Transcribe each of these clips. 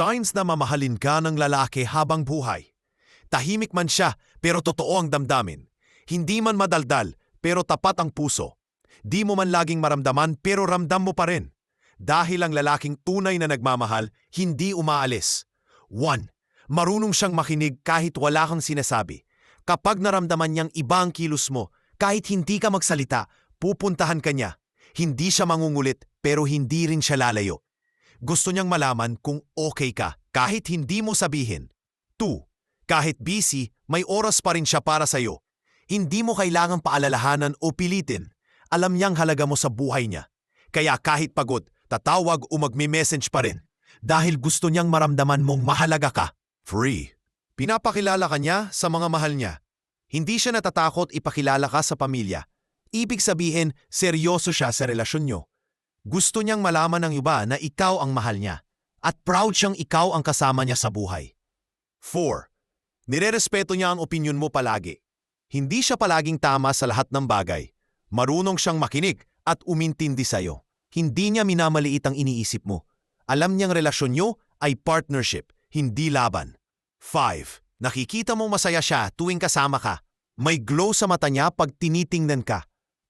signs na mamahalin ka ng lalaki habang buhay. Tahimik man siya, pero totoo ang damdamin. Hindi man madaldal, pero tapat ang puso. Di mo man laging maramdaman, pero ramdam mo pa rin. Dahil ang lalaking tunay na nagmamahal, hindi umaalis. 1. Marunong siyang makinig kahit wala kang sinasabi. Kapag naramdaman niyang iba ang kilos mo, kahit hindi ka magsalita, pupuntahan ka niya. Hindi siya mangungulit, pero hindi rin siya lalayo. Gusto niyang malaman kung okay ka, kahit hindi mo sabihin. 2. Kahit busy, may oras pa rin siya para sa'yo. Hindi mo kailangang paalalahanan o pilitin. Alam niyang halaga mo sa buhay niya. Kaya kahit pagod, tatawag o magme-message pa rin. Dahil gusto niyang maramdaman mong mahalaga ka. Free. Pinapakilala ka niya sa mga mahal niya. Hindi siya natatakot ipakilala ka sa pamilya. Ibig sabihin, seryoso siya sa relasyon niyo. Gusto niyang malaman ng iba na ikaw ang mahal niya. At proud siyang ikaw ang kasama niya sa buhay. 4. Nirerespeto niya ang opinyon mo palagi. Hindi siya palaging tama sa lahat ng bagay. Marunong siyang makinig at umintindi sa'yo. Hindi niya minamaliit ang iniisip mo. Alam niyang relasyon niyo ay partnership, hindi laban. 5. Nakikita mong masaya siya tuwing kasama ka. May glow sa mata niya pag tinitingnan ka.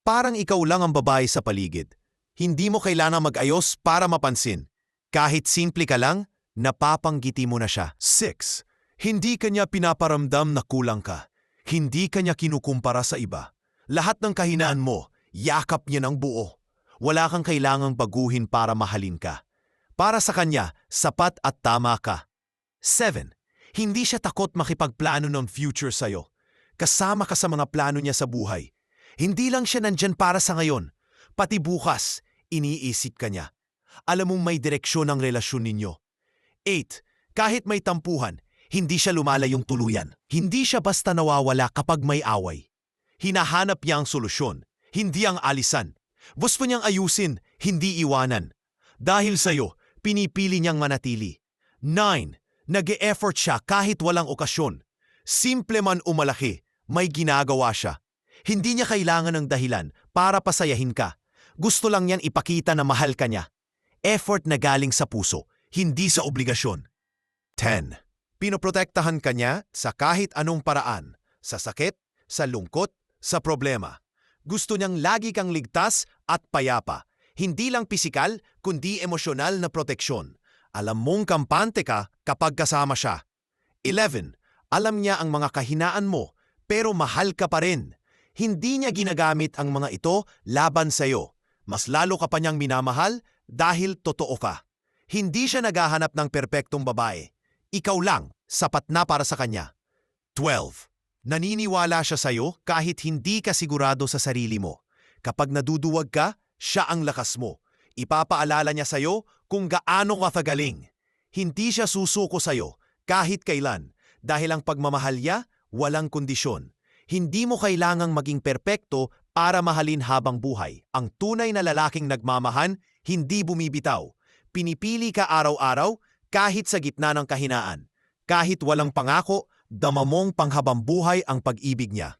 Parang ikaw lang ang babae sa paligid. Hindi mo kailangan mag-ayos para mapansin. Kahit simple ka lang, napapanggiti mo na siya. 6. Hindi kanya pinaparamdam na kulang ka. Hindi kanya kinukumpara sa iba. Lahat ng kahinaan mo, yakap niya ng buo. Wala kang kailangang baguhin para mahalin ka. Para sa kanya, sapat at tama ka. 7. Hindi siya takot makipagplano ng future sa'yo. Kasama ka sa mga plano niya sa buhay. Hindi lang siya nandyan para sa ngayon. Pati bukas, iniisip ka niya. Alam mong may direksyon ang relasyon ninyo. 8. Kahit may tampuhan, hindi siya lumalayong tuluyan. Hindi siya basta nawawala kapag may away. Hinahanap niya ang solusyon, hindi ang alisan. Gusto niyang ayusin, hindi iwanan. Dahil sa'yo, pinipili niyang manatili. 9. Nag-e-effort siya kahit walang okasyon. Simple man o malaki, may ginagawa siya. Hindi niya kailangan ng dahilan para pasayahin ka. Gusto lang niyan ipakita na mahal ka niya. Effort na galing sa puso, hindi sa obligasyon. 10. Pinoprotektahan ka niya sa kahit anong paraan, sa sakit, sa lungkot, sa problema. Gusto niyang lagi kang ligtas at payapa, hindi lang pisikal kundi emosyonal na proteksyon. Alam mong kampante ka kapag kasama siya. 11. Alam niya ang mga kahinaan mo pero mahal ka pa rin. Hindi niya ginagamit ang mga ito laban sa iyo. Mas lalo ka pa niyang minamahal dahil totoo ka. Hindi siya naghahanap ng perpektong babae. Ikaw lang, sapat na para sa kanya. 12. Naniniwala siya sa iyo kahit hindi ka sigurado sa sarili mo. Kapag naduduwag ka, siya ang lakas mo. Ipapaalala niya sa iyo kung gaano ka kagaling. Hindi siya susuko sa iyo kahit kailan dahil ang pagmamahal niya walang kondisyon. Hindi mo kailangang maging perpekto para mahalin habang buhay. Ang tunay na lalaking nagmamahan, hindi bumibitaw. Pinipili ka araw-araw kahit sa gitna ng kahinaan. Kahit walang pangako, dama mong panghabang buhay ang pag-ibig niya.